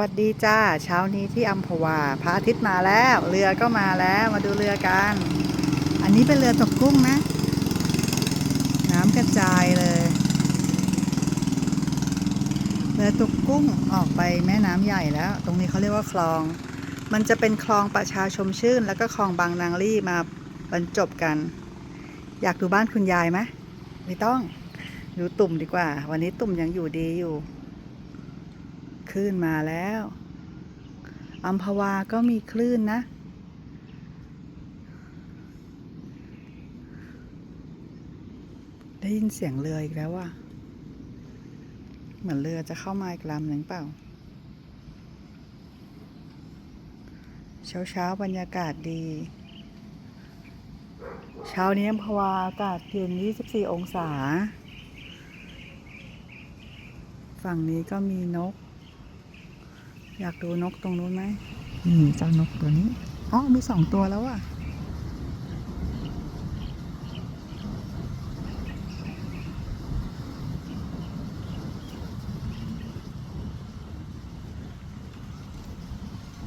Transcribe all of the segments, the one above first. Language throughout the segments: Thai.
วัสดีจ้า เช้านี้ที่อัมพวาพระอาทิตย์มาแล้ว เรือก็มาแล้วมาดูเรือกัน อันนี้เป็นเรือตกกุ้งนะ น้ำกระจายเลย เรือตกกุ้งออกไปแม่น้ำใหญ่แล้ว ตรงนี้เขาเรียกว่าคลอง มันจะเป็นคลองประชาชมชื่น แล้วก็คลองบางนางรี่มาบรรจบกัน อยากดูบ้านคุณยายไหมไม่ต้อง ดูตุ่มดีกว่า วันนี้ตุ่มยังอยู่ดีอยู่ คลื่นมาแล้วอัมพวาก็มีคลื่นนะ ได้ยินเสียงเรืออีกแล้วว่ะ เหมือนเรือจะเข้ามาอีกลำหนึ่งเปล่า เช้าเช้าบรรยากาศดี เช้านี้อัมพวาอากาศเย็น 24 องศา ฝั่งนี้ก็มีนก อยากดูนกตรงนู้นไหมนี่เจ้านกตัวนี้อ๋อมีสองตัวแล้วอะ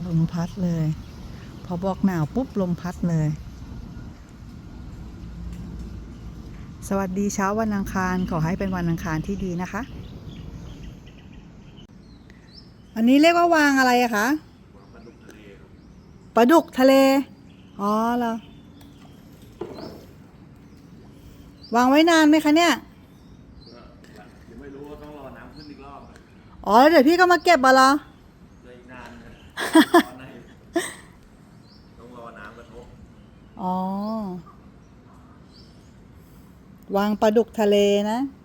ลมพัดเลย พอบอกหนาวปุ๊บลมพัดเลย สวัสดีเช้าวันอังคารขอให้เป็นวันอังคารที่ดีนะคะ อันนี้เรียกว่าวางอะไรอะคะปลาดุกทะเล อ๋อเหรอ วางไว้นานไหมคะเนี่ย ยังไม่รู้ว่าต้องรอน้ำขึ้นอีกรอบอ๋อแล้วเดี๋ยวพี่ก็มาเก็บมาเหรอเลยอีกนานนะตอนไหนต้องรอน้ำกระทบ อ๋อ วางปลาดุกทะเลนะใ